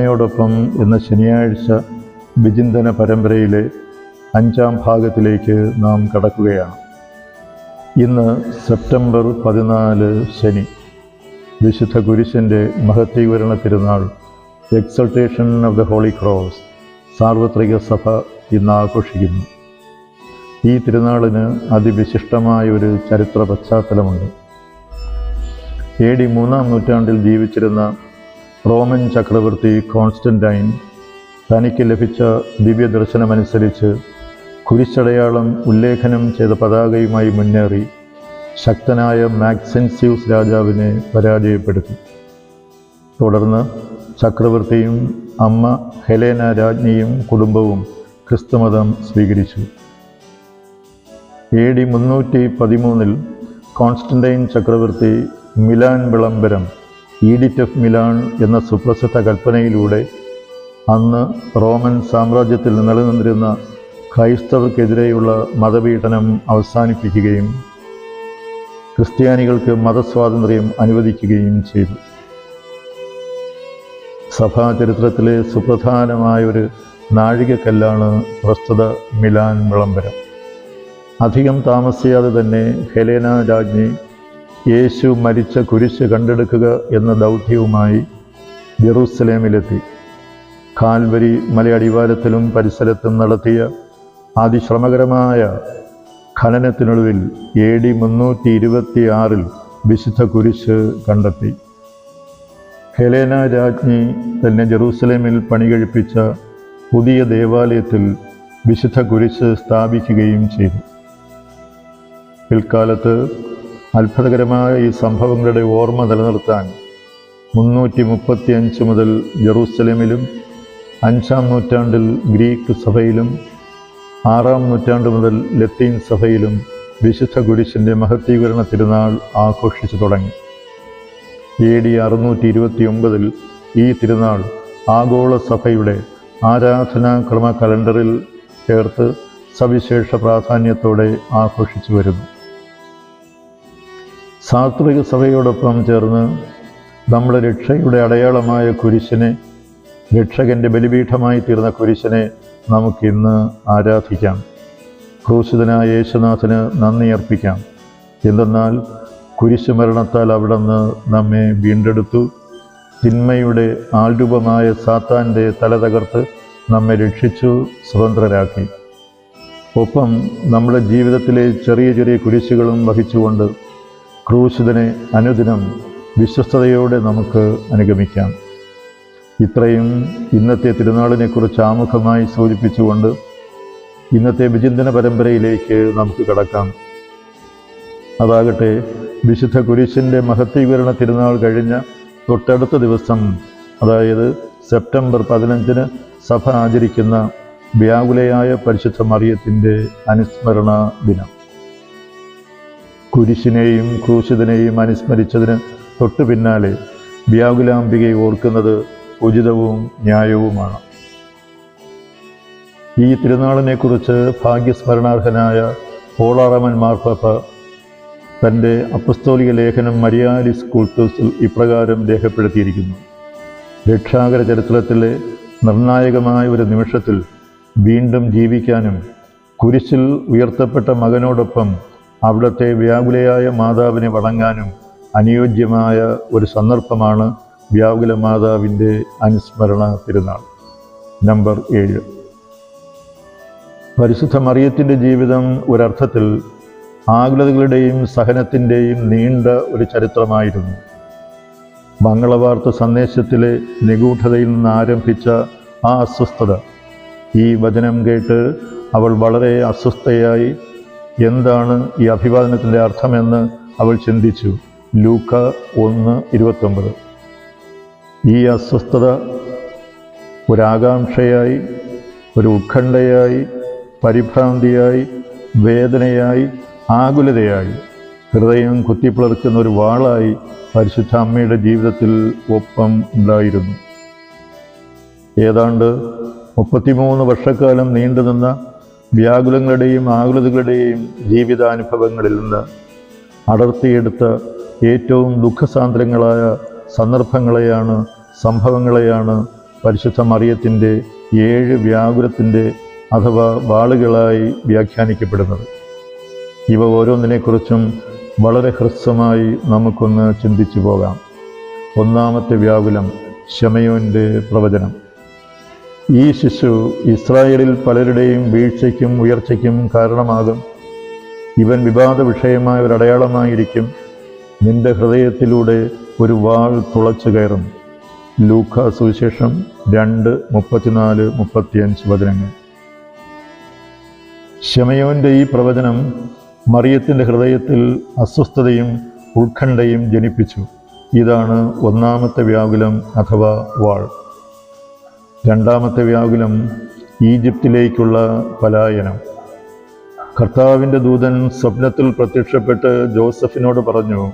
അമ്മയോടൊപ്പം എന്ന ശനിയാഴ്ച വിചിന്തന പരമ്പരയിലെ അഞ്ചാം ഭാഗത്തിലേക്ക് നാം കടക്കുകയാണ്. ഇന്ന് സെപ്റ്റംബർ പതിനാല് ശനി വിശുദ്ധ കുരിശന്റെ മഹത്വീകരണ തിരുനാൾ exaltation of the holy cross സാർവത്രിക സഭ ഇന്ന് ആഘോഷിക്കുന്നു. ഈ തിരുനാളിന് അതിവിശിഷ്ടമായ ഒരു ചരിത്ര പശ്ചാത്തലമുണ്ട്. എ ഡി മൂന്നാം നൂറ്റാണ്ടിൽ ജീവിച്ചിരുന്ന റോമൻ ചക്രവർത്തി കോൺസ്റ്റന്റൈൻ തനിക്ക് ലഭിച്ച ദിവ്യദർശനമനുസരിച്ച് കുരിശടയാളം ഉല്ലേഖനം ചെയ്ത പതാകയുമായി മുന്നേറി ശക്തനായ മാക്സെൻസ്യൂസ് രാജാവിനെ പരാജയപ്പെടുത്തി. തുടർന്ന് ചക്രവർത്തിയും അമ്മ ഹെലേന രാജ്ഞിയും കുടുംബവും ക്രിസ്തുമതം സ്വീകരിച്ചു. എ ഡി മുന്നൂറ്റി പതിമൂന്നിൽ കോൺസ്റ്റന്റൈൻ ചക്രവർത്തി മിലാൻ വിളംബരം ഈഡിറ്റ് ഓഫ് മിലാൻ എന്ന സുപ്രസിദ്ധ കൽപ്പനയിലൂടെ അന്ന് റോമൻ സാമ്രാജ്യത്തിൽ നിലനിന്നിരുന്ന ക്രൈസ്തവർക്കെതിരെയുള്ള മതപീഡനം അവസാനിപ്പിക്കുകയും ക്രിസ്ത്യാനികൾക്ക് മതസ്വാതന്ത്ര്യം അനുവദിക്കുകയും ചെയ്തു. സഭാചരിത്രത്തിലെ സുപ്രധാനമായ ഒരു നാഴികക്കല്ലാണ് പ്രസ്തുത മിലാൻ വിളംബരം. അധികം താമസിയാതെ തന്നെ ഹെലേന രാജ്ഞി യേശു മരിച്ച കുരിശ് കണ്ടെടുക്കുക എന്ന ദൗത്യവുമായി ജെറൂസലേമിലെത്തി. കാൽവരി മലയടിവാരത്തിലും പരിസരത്തും നടത്തിയ അതിശ്രമകരമായ ഖനനത്തിനൊടുവിൽ എ ഡി മുന്നൂറ്റി ഇരുപത്തി ആറിൽ വിശുദ്ധ കുരിശ് കണ്ടെത്തി. ഹെലേന രാജ്ഞി തന്നെ ജെറൂസലേമിൽ പണികഴിപ്പിച്ച പുതിയ ദേവാലയത്തിൽ വിശുദ്ധ കുരിശ് സ്ഥാപിക്കുകയും ചെയ്തു. പിൽക്കാലത്ത് അത്ഭുതകരമായ ഈ സംഭവങ്ങളുടെ ഓർമ്മ നിലനിർത്താൻ മുന്നൂറ്റി മുപ്പത്തിയഞ്ച് മുതൽ ജെറൂസലേമിലും അഞ്ചാം നൂറ്റാണ്ടിൽ ഗ്രീക്ക് സഭയിലും ആറാം നൂറ്റാണ്ട് മുതൽ ലത്തീൻ സഭയിലും വിശുദ്ധ കുരിശിന്റെ മഹത്തീകരണ തിരുനാൾ ആഘോഷിച്ചു തുടങ്ങി. എ ഡി അറുന്നൂറ്റി ഇരുപത്തി ഒമ്പതിൽ ഈ തിരുനാൾ ആഗോള സഭയുടെ ആരാധനാക്രമ കലണ്ടറിൽ ചേർത്ത് സവിശേഷ പ്രാധാന്യത്തോടെ ആഘോഷിച്ചു വരുന്നു. സാത്വിക സഭയോടൊപ്പം ചേർന്ന് നമ്മുടെ രക്ഷയുടെ അടയാളമായ കുരിശിനെ രക്ഷകന്റെ ബലിപീഠമായി തീർന്ന കുരിശിനെ നമുക്കിന്ന് ആരാധിക്കാം. ക്രൂശിതനായ യേശുനാഥന് നന്ദി അർപ്പിക്കാം. എന്തെന്നാൽ കുരിശ് മരണത്താൽ അവിടുന്ന് നമ്മെ വീണ്ടെടുത്തു. തിന്മയുടെ ആൾരൂപമായ സാത്താന്റെ തല തകർത്ത് നമ്മെ രക്ഷിച്ചു സ്വതന്ത്രരാക്കി. ഒപ്പം നമ്മുടെ ജീവിതത്തിലെ ചെറിയ ചെറിയ കുരിശുകളും വഹിച്ചുകൊണ്ട് ക്രൂശിതനെ അനുദിനം വിശ്വസ്തയോടെ നമുക്ക് അനുഗമിക്കാം. ഇത്രയും ഇന്നത്തെ തിരുനാളിനെക്കുറിച്ച് ആമുഖമായി സൂചിപ്പിച്ചുകൊണ്ട് ഇന്നത്തെ വിചിന്തന പരമ്പരയിലേക്ക് നമുക്ക് കടക്കാം. അതാകട്ടെ വിശുദ്ധ കുരിശിന്റെ മഹത്വീകരണ തിരുനാൾ കഴിഞ്ഞ തൊട്ടടുത്ത ദിവസം അതായത് സെപ്റ്റംബർ പതിനഞ്ചിന് സഭ ആചരിക്കുന്ന വ്യാകുലയായ പരിശുദ്ധ മറിയത്തിന്റെ അനുസ്മരണ ദിനം. കുരിശിനെയും ക്രൂശിതനെയും അനുസ്മരിച്ചതിന് തൊട്ടു പിന്നാലെ വ്യാകുലാംബികയെ ഓർക്കുന്നത് ഉചിതവും ന്യായവുമാണ്. ഈ തിരുനാളിനെക്കുറിച്ച് ഭാഗ്യസ്മരണാർഹനായ പോളാറമൻ മാർപ്പാപ്പ തന്റെ അപ്പസ്തോലിക ലേഖനം മരിയാലിസ് കൂൾട്ടൂസിൽ ഇപ്രകാരം രേഖപ്പെടുത്തിയിരിക്കുന്നു. രക്ഷാകര ചരിത്രത്തിലെ നിർണായകമായ ഒരു നിമിഷത്തിൽ വീണ്ടും ജീവിക്കാനും കുരിശിൽ ഉയർത്തപ്പെട്ട മകനോടൊപ്പം അവിടുത്തെ വ്യാകുലയായ മാതാവിനെ വണങ്ങാനും അനുയോജ്യമായ ഒരു സന്ദർഭമാണ് വ്യാകുല മാതാവിന്റെ അനുസ്മരണ തിരുനാൾ. നമ്പർ ഏഴ്. പരിശുദ്ധ മറിയത്തിന്റെ ജീവിതം ഒരർത്ഥത്തിൽ ആകുലതകളുടെയും സഹനത്തിന്റെയും നീണ്ട ഒരു ചരിത്രമായിരുന്നു. മംഗളവാർത്ത സന്ദേശത്തിലെ നിഗൂഢതയിൽ നിന്ന് ആരംഭിച്ച ആ അസ്വസ്ഥത ഈ വചനം കേട്ട് അവൾ വളരെ അസ്വസ്ഥയായി എന്താണ് ഈ അഭിവാദനത്തിന്റെ അർത്ഥമെന്ന് അവൾ ചിന്തിച്ചു. ലൂക്ക ഒന്ന് ഇരുപത്തൊമ്പത്. ഈ അസ്വസ്ഥത ഒരാകാംക്ഷയായി ഒരു ഉത്കണ്ഠയായി പരിഭ്രാന്തിയായി വേദനയായി ആകുലതയായി ഹൃദയം കുത്തിപ്പിളർക്കുന്ന ഒരു വാളായി പരിശുദ്ധ അമ്മയുടെ ജീവിതത്തിൽ ഒപ്പം ഉണ്ടായിരുന്നു. ഏതാണ്ട് മുപ്പത്തിമൂന്ന് വർഷക്കാലം നീണ്ടുനിന്ന വ്യാകുലങ്ങളുടെയും ആകുലതകളുടെയും ജീവിതാനുഭവങ്ങളിൽ നിന്ന് അടർത്തിയെടുത്ത ഏറ്റവും ദുഃഖസാന്ദ്രങ്ങളായ സന്ദർഭങ്ങളെയാണ് സംഭവങ്ങളെയാണ് പരിശുദ്ധ മറിയത്തിന്റെ ഏഴ് വ്യാകുലത്തിന്റെ അഥവാ വാളുകളായി വ്യാഖ്യാനിക്കപ്പെടുന്നത്. ഇവ ഓരോന്നിനെക്കുറിച്ചും വളരെ ഹ്രസ്വമായി നമുക്കൊന്ന് ചിന്തിച്ചു പോകാം. ഒന്നാമത്തെ വ്യാകുലം ശമയോന്റെ പ്രവചനം. ഈ ശിശു ഇസ്രായേലിൽ പലരുടെയും വീഴ്ചയ്ക്കും ഉയർച്ചയ്ക്കും കാരണമാകും. ഇവൻ വിവാദ വിഷയമായ ഒരു അടയാളമായിരിക്കും. നിന്റെ ഹൃദയത്തിലൂടെ ഒരു വാൾ തുളച്ചു കയറും. ലൂക്ക സുവിശേഷം രണ്ട് മുപ്പത്തിനാല് മുപ്പത്തിയഞ്ച് വചനങ്ങൾ. ഷമയോന്റെ ഈ പ്രവചനം മറിയത്തിന്റെ ഹൃദയത്തിൽ അസ്വസ്ഥതയും ഉത്കണ്ഠയും ജനിപ്പിച്ചു. ഇതാണ് ഒന്നാമത്തെ വ്യാകുലം അഥവാ വാൾ. രണ്ടാമത്തെ വ്യാകുലം ഈജിപ്തിലേക്കുള്ള പലായനം. കർത്താവിന്റെ ദൂതൻ സ്വപ്നത്തിൽ പ്രത്യക്ഷപ്പെട്ട് ജോസഫിനോട് പറഞ്ഞു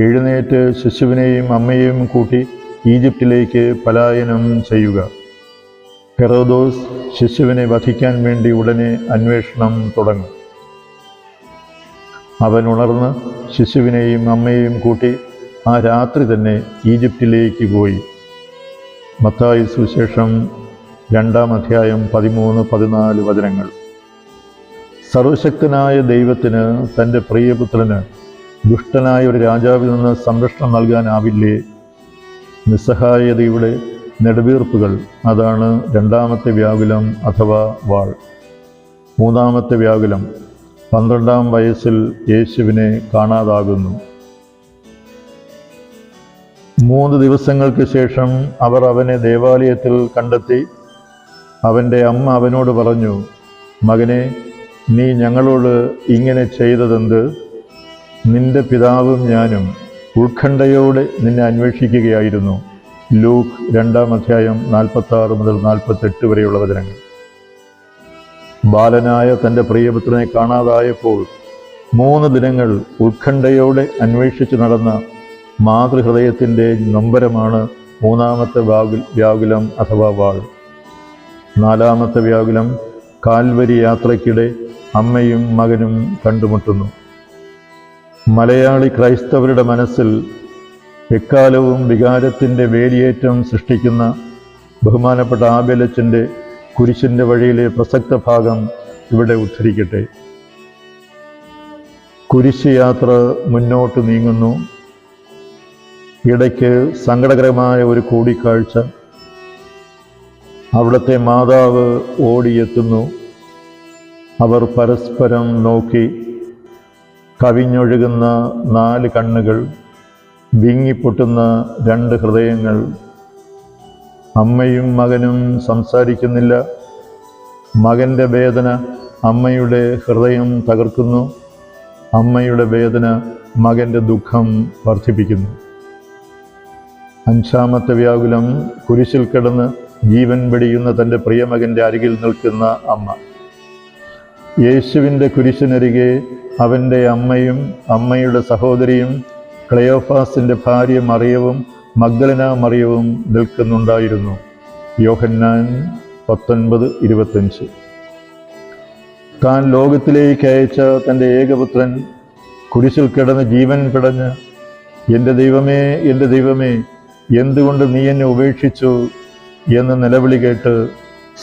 എഴുന്നേറ്റ് ശിശുവിനെയും അമ്മയെയും കൂട്ടി ഈജിപ്തിലേക്ക് പലായനം ചെയ്യുക. ഹെറോദോസ് ശിശുവിനെ വധിക്കാൻ വേണ്ടി ഉടനെ അന്വേഷണം തുടങ്ങും. അവൻ ഉണർന്ന് ശിശുവിനെയും അമ്മയെയും കൂട്ടി ആ രാത്രി തന്നെ ഈജിപ്തിലേക്ക് പോയി. മത്തായി സുവിശേഷം രണ്ടാം അധ്യായം പതിമൂന്ന് പതിനാല് വചനങ്ങൾ. സർവശക്തനായ ദൈവത്തിന് തന്റെ പ്രിയപുത്രന് ദുഷ്ടനായ ഒരു രാജാവിൽ നിന്ന് സംരക്ഷണം നൽകാനാവില്ലേ? നിസ്സഹായതയുടെ നെടുവീർപ്പുകൾ അതാണ് രണ്ടാമത്തെ വ്യാകുലം അഥവാ വാൾ. മൂന്നാമത്തെ വ്യാകുലം പന്ത്രണ്ടാം വയസ്സിൽ യേശുവിനെ കാണാതാകുന്നു. മൂന്ന് ദിവസങ്ങൾക്ക് ശേഷം അവർ അവനെ ദേവാലയത്തിൽ കണ്ടെത്തി അവന്റെ അമ്മ അവനോട് പറഞ്ഞു മകനെ നീ ഞങ്ങളോട് ഇങ്ങനെ ചെയ്തതെന്ത്? നിന്റെ പിതാവും ഞാനും ഉത്കണ്ഠയോടെ നിന്നെ അന്വേഷിക്കുകയായിരുന്നു. ലൂക്ക് രണ്ടാം അധ്യായം നാൽപ്പത്തി ആറ് മുതൽ നാൽപ്പത്തെട്ട് വരെയുള്ള വചനങ്ങൾ. ബാലനായ തന്റെ പ്രിയപുത്രനെ കാണാതായപ്പോൾ മൂന്ന് ദിനങ്ങൾ ഉത്കണ്ഠയോടെ അന്വേഷിച്ചു നടന്ന മാതൃഹൃദയത്തിന്റെ നൊമ്പരമാണ് മൂന്നാമത്തെ വ്യാകുൽ വ്യാകുലം അഥവാ വാൾ. നാലാമത്തെ വ്യാകുലം കാൽവരി യാത്രയ്ക്കിടെ അമ്മയും മകനും കണ്ടുമുട്ടുന്നു. മലയാളി ക്രൈസ്തവരുടെ മനസ്സിൽ എക്കാലവും വികാരത്തിന്റെ വേലിയേറ്റം സൃഷ്ടിക്കുന്ന ബഹുമാനപ്പെട്ട ആബേലച്ചന്റെ കുരിശിന്റെ വഴിയിലെ പ്രസക്ത ഭാഗം ഇവിടെ ഉദ്ധരിക്കട്ടെ. കുരിശ് യാത്ര മുന്നോട്ട് നീങ്ങുന്നു. ഇടയ്ക്ക് സങ്കടകരമായ ഒരു കൂടിക്കാഴ്ച. അവിടുത്തെ മാതാവ് ഓടിയെത്തുന്നു. അവർ പരസ്പരം നോക്കി. കവിഞ്ഞൊഴുകുന്ന നാല് കണ്ണുകൾ വിങ്ങിപ്പൊട്ടുന്ന രണ്ട് ഹൃദയങ്ങൾ. അമ്മയും മകനും സംസാരിക്കുന്നില്ല. മകന്റെ വേദന അമ്മയുടെ ഹൃദയം തകർക്കുന്നു. അമ്മയുടെ വേദന മകന്റെ ദുഃഖം വർദ്ധിപ്പിക്കുന്നു. അഞ്ചാമത്തെ വ്യാകുലം കുരിശിൽ കിടന്ന് ജീവൻ വെടിയുന്ന തന്റെ പ്രിയമകന്റെ അരികിൽ നിൽക്കുന്ന അമ്മ. യേശുവിന്റെ കുരിശിനരികെ അവന്റെ അമ്മയും അമ്മയുടെ സഹോദരിയും ക്ലയോഫാസിന്റെ ഭാര്യ മറിയവും മഗ്ദലന മറിയവും നിൽക്കുന്നുണ്ടായിരുന്നു. യോഹന്നാൻ പത്തൊൻപത് ഇരുപത്തഞ്ച്. താൻ ലോകത്തിലേക്ക് അയച്ച തന്റെ ഏകപുത്രൻ കുരിശിൽ കിടന്ന് ജീവൻ പിടഞ്ഞ് എന്റെ ദൈവമേ എന്റെ ദൈവമേ എന്തുകൊണ്ട് നീ എന്നെ ഉപേക്ഷിച്ചു എന്ന് നിലവിളി കേട്ട്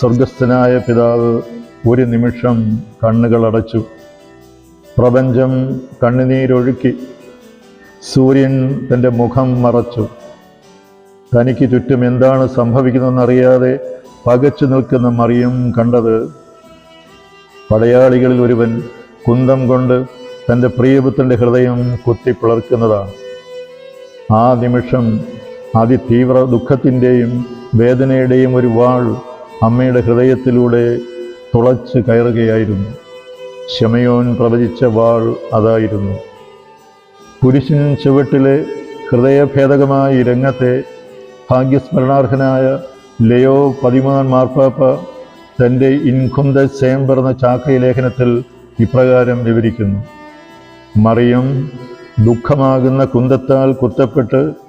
സ്വർഗസ്ഥനായ പിതാവ് ഒരു നിമിഷം കണ്ണുകൾ അടച്ചു. പ്രപഞ്ചം കണ്ണുനീരൊഴുക്കി സൂര്യൻ തന്റെ മുഖം മറച്ചു. തനിക്ക് ചുറ്റും എന്താണ് സംഭവിക്കുന്നതെന്നറിയാതെ പകച്ചു നിൽക്കുന്ന മറിയം കണ്ടത് പടയാളികളിൽ ഒരുവൻ കുന്തം കൊണ്ട് തന്റെ പ്രിയപുത്രന്റെ ഹൃദയം കുത്തിപ്പിളർക്കുന്നതാണ് ആ നിമിഷം അതിതീവ്ര ദുഃഖത്തിന്റെയും വേദനയുടെയും ഒരു വാൾ അമ്മയുടെ ഹൃദയത്തിലൂടെ തുളച്ച് കയറുകയായിരുന്നു. ശമയോൻ പ്രവചിച്ച വാൾ അതായിരുന്നു. പുരുഷൻ ചുവട്ടിലെ ഹൃദയഭേദകമായ രംഗത്തെ ഭാഗ്യസ്മരണാർഹനായ ലയോ പതിമാൻ മാർപ്പാപ്പ തന്റെ ഇൻകുന്ത ചേംബർ എന്ന ലേഖനത്തിൽ ഇപ്രകാരം വിവരിക്കുന്നു. മറിയം ദുഃഖമാകുന്ന കുന്തത്താൽ കുത്തപ്പെട്ട്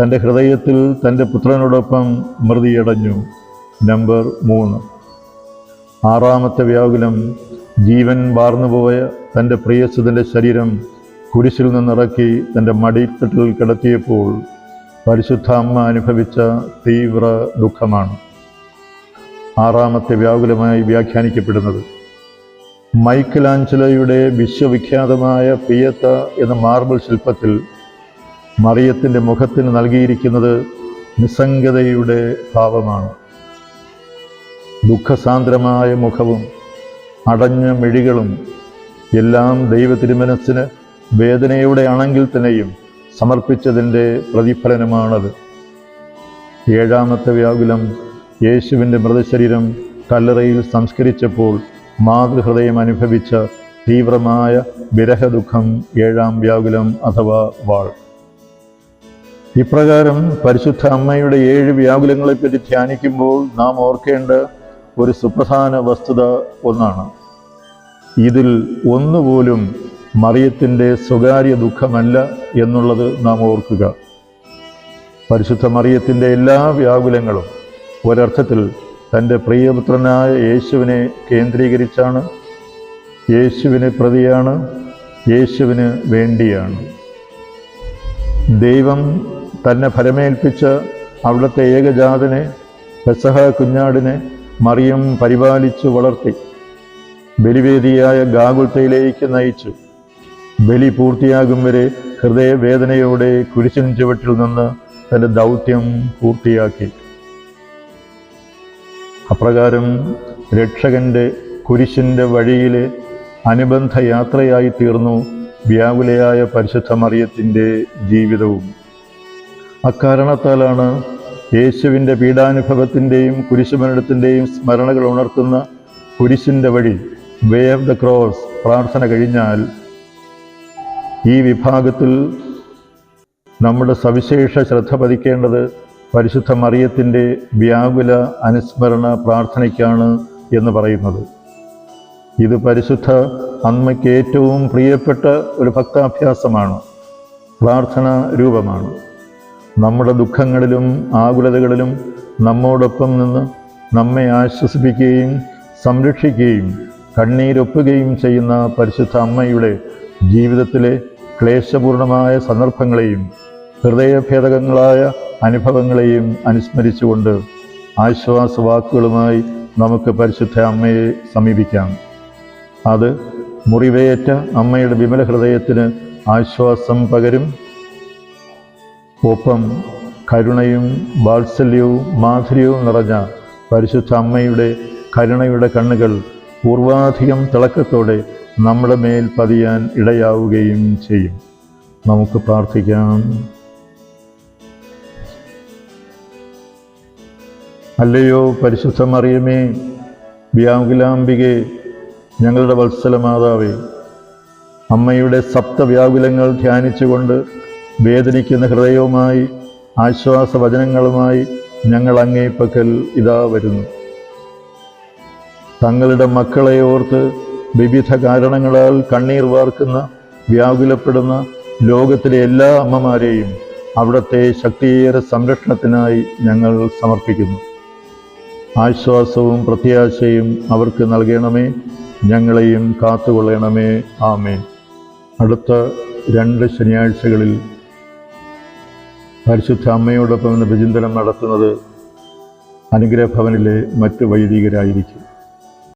തന്റെ ഹൃദയത്തിൽ തന്റെ പുത്രനോടൊപ്പം മൃതിയടഞ്ഞു. നമ്പർ മൂന്ന്. ആറാമത്തെ വ്യാകുലം ജീവൻ വാർന്നുപോയ തന്റെ പ്രിയസുതന്റെ ശരീരം കുരിശിൽ നിന്നിറക്കി തന്റെ മടിത്തട്ടിൽ കിടത്തിയപ്പോൾ പരിശുദ്ധ അമ്മ അനുഭവിച്ച തീവ്ര ദുഃഖമാണ്. ആറാമത്തെ വ്യാകുലമായി വ്യാഖ്യാനിക്കപ്പെടുന്നത്. മൈക്കലാഞ്ചലോയുടെ വിശ്വവിഖ്യാതമായ പിയത്ത എന്ന മാർബിൾ ശില്പത്തിൽ മറിയത്തിന്റെ മുഖത്തിന് നൽകിയിരിക്കുന്നത് നിസ്സംഗതയുടെ ഭാവമാണ്. ദുഃഖസാന്ദ്രമായ മുഖവും അടഞ്ഞ മിഴികളും എല്ലാം ദൈവത്തിരുമനസ്സിന് വേദനയുടെ ആണെങ്കിൽ തന്നെയും സമർപ്പിച്ചതിന്റെ പ്രതിഫലനമാണത്. ഏഴാമത്തെ വ്യാകുലം യേശുവിന്റെ മൃതശരീരം കല്ലറയിൽ സംസ്കരിച്ചപ്പോൾ മാതൃഹൃദയം അനുഭവിച്ച തീവ്രമായ വിരഹദുഃഖം ഏഴാം വ്യാകുലം അഥവാ വാൾ. ഇപ്രകാരം പരിശുദ്ധ അമ്മയുടെ ഏഴ് വ്യാകുലങ്ങളെപ്പറ്റി ധ്യാനിക്കുമ്പോൾ നാം ഓർക്കേണ്ട ഒരു സുപ്രധാന വസ്തുത ഒന്നാണ്. ഇതിൽ ഒന്നുപോലും മറിയത്തിന്റെ സ്വകാര്യ ദുഃഖമല്ല എന്നുള്ളത് നാം ഓർക്കുക. പരിശുദ്ധ മറിയത്തിന്റെ എല്ലാ വ്യാകുലങ്ങളും ഒരർത്ഥത്തിൽ തന്റെ പ്രിയപുത്രനായ യേശുവിനെ കേന്ദ്രീകരിച്ചാണ് യേശുവിനെ പ്രതിയാണ് യേശുവിന് വേണ്ടിയാണ്. ദൈവം തന്നെ ഫലമേൽപ്പിച്ച അവിടുത്തെ ഏകജാതനെ പെസഹ കുഞ്ഞാടിനെ മറിയം പരിപാലിച്ചു വളർത്തി. ബലിവേദിയായ ഗാകുൽത്തയിലേക്ക് നയിച്ചു. ബലി പൂർത്തിയാകും വരെ ഹൃദയവേദനയോടെ കുരിശിൻ ചുവട്ടിൽ നിന്ന് തന്റെ ദൗത്യം പൂർത്തിയാക്കി. അപ്രകാരം രക്ഷകന്റെ കുരിശിന്റെ വഴിയിലെ അനുബന്ധ യാത്രയായി തീർന്നു വ്യാകുലയായ പരിശുദ്ധ മറിയത്തിന്റെ ജീവിതവും. അക്കാരണത്താലാണ് യേശുവിന്റെ പീഡാനുഭവത്തിന്റെയും കുരിശുമരണത്തിന്റെയും സ്മരണകൾ ഉണർത്തുന്ന കുരിശിന്റെ വഴി വേ ഓഫ് ദ ക്രോസ് പ്രാർത്ഥന കഴിഞ്ഞാൽ ഈ വിഭാഗത്തിൽ നമ്മുടെ സവിശേഷ ശ്രദ്ധ പതിക്കേണ്ടത് പരിശുദ്ധ മറിയത്തിന്റെ വ്യാകുല അനുസ്മരണ പ്രാർത്ഥനയ്ക്കാണ് എന്ന് പറയുന്നത്. ഇത് പരിശുദ്ധ അമ്മയ്ക്ക് ഏറ്റവും പ്രിയപ്പെട്ട ഒരു ഭക്താഭ്യാസമാണ്. പ്രാർത്ഥന രൂപമാണ്. നമ്മുടെ ദുഃഖങ്ങളിലും ആകുലതകളിലും നമ്മോടൊപ്പം നിന്ന് നമ്മെ ആശ്വസിപ്പിക്കുകയും സംരക്ഷിക്കുകയും കണ്ണീരൊപ്പുകയും ചെയ്യുന്ന പരിശുദ്ധ അമ്മയുടെ ജീവിതത്തിലെ ക്ലേശപൂർണമായ സന്ദർഭങ്ങളെയും ഹൃദയഭേദകങ്ങളായ അനുഭവങ്ങളെയും അനുസ്മരിച്ചുകൊണ്ട് ആശ്വാസവാക്കുകളുമായി നമുക്ക് പരിശുദ്ധ അമ്മയെ സമീപിക്കാം. അത് മുറിവേറ്റ അമ്മയുടെ വിമല ഹൃദയത്തിന് ആശ്വാസം പകരും ഒപ്പം കരുണയും വാത്സല്യവും മാധുര്യവും നിറഞ്ഞ പരിശുദ്ധ അമ്മയുടെ കരുണയുടെ കണ്ണുകൾ പൂർവാധികം തിളക്കത്തോടെ നമ്മുടെ മേൽ പതിയാൻ ഇടയാവുകയും ചെയ്യും. നമുക്ക് പ്രാർത്ഥിക്കാം. അല്ലയോ പരിശുദ്ധ മറിയമേ വ്യാകുലാംബികെ ഞങ്ങളുടെ വത്സല മാതാവേ അമ്മയുടെ സപ്തവ്യാകുലങ്ങൾ ധ്യാനിച്ചുകൊണ്ട് വേദനിക്കുന്ന ഹൃദയവുമായി ആശ്വാസവചനങ്ങളുമായി ഞങ്ങൾ അങ്ങേപ്പക്കൽ ഇതാ വരുന്നു. തങ്ങളുടെ മക്കളെ ഓർത്ത് വിവിധ കാരണങ്ങളാൽ കണ്ണീർ വാർക്കുന്ന വ്യാകുലപ്പെടുന്ന ലോകത്തിലെ എല്ലാ അമ്മമാരെയും അവിടുത്തെ ശക്തിയേറെ സംരക്ഷണത്തിനായി ഞങ്ങൾ സമർപ്പിക്കുന്നു. ആശ്വാസവും പ്രത്യാശയും അവർക്ക് നൽകണമേ ഞങ്ങളെയും കാത്തുകൊള്ളണമേ ആമേ അടുത്ത രണ്ട് ശനിയാഴ്ചകളിൽ പരിശുദ്ധ അമ്മയോടൊപ്പം ഇന്ന് വിചിന്തനം നടത്തുന്നത് അനുഗ്രഹഭവനിലെ മറ്റ് വൈദികരായിരിക്കും.